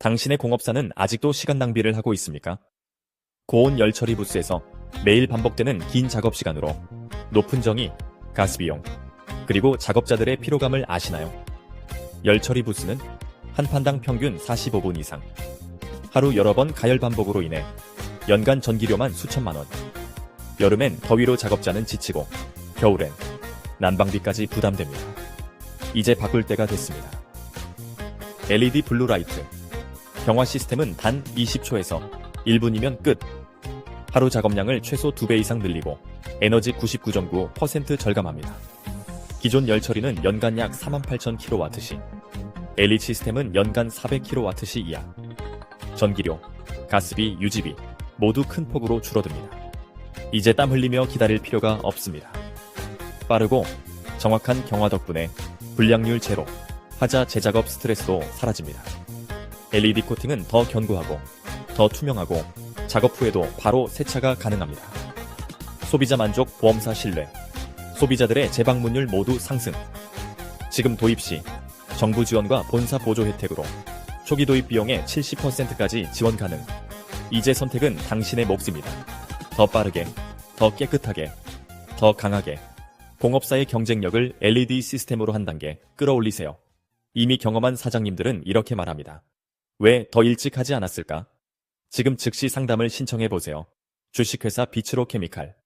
당신의 공업사는 아직도 시간 낭비를 하고 있습니까? 고온 열 처리 부스에서 매일 반복되는 긴 작업 시간으로 높은 정의, 가스 비용, 그리고 작업자들의 피로감을 아시나요? 열 처리 부스는 한 판당 평균 45분 이상, 하루 여러 번 가열 반복으로 인해 연간 전기료만 수천만 원. 여름엔 더위로 작업자는 지치고 겨울엔 난방비까지 부담됩니다. 이제 바꿀 때가 됐습니다. LED 블루라이트. 경화 시스템은 단 20초에서 1분이면 끝. 하루 작업량을 최소 2배 이상 늘리고 에너지 99.9% 절감합니다. 기존 열 처리는 연간 약 48,000kW시, LED 시스템은 연간 400kW시 이하. 전기료, 가스비, 유지비 모두 큰 폭으로 줄어듭니다. 이제 땀 흘리며 기다릴 필요가 없습니다. 빠르고 정확한 경화 덕분에 불량률 제로, 하자 재작업 스트레스도 사라집니다. LED 코팅은 더 견고하고 더 투명하고 작업 후에도 바로 세차가 가능합니다. 소비자 만족 보험사 신뢰, 소비자들의 재방문율 모두 상승. 지금 도입 시 정부 지원과 본사 보조 혜택으로 초기 도입 비용의 70%까지 지원 가능. 이제 선택은 당신의 몫입니다. 더 빠르게, 더 깨끗하게, 더 강하게. 공업사의 경쟁력을 LED 시스템으로 한 단계 끌어올리세요. 이미 경험한 사장님들은 이렇게 말합니다. 왜 더 일찍 하지 않았을까? 지금 즉시 상담을 신청해 보세요. 주식회사 비츠로 케미칼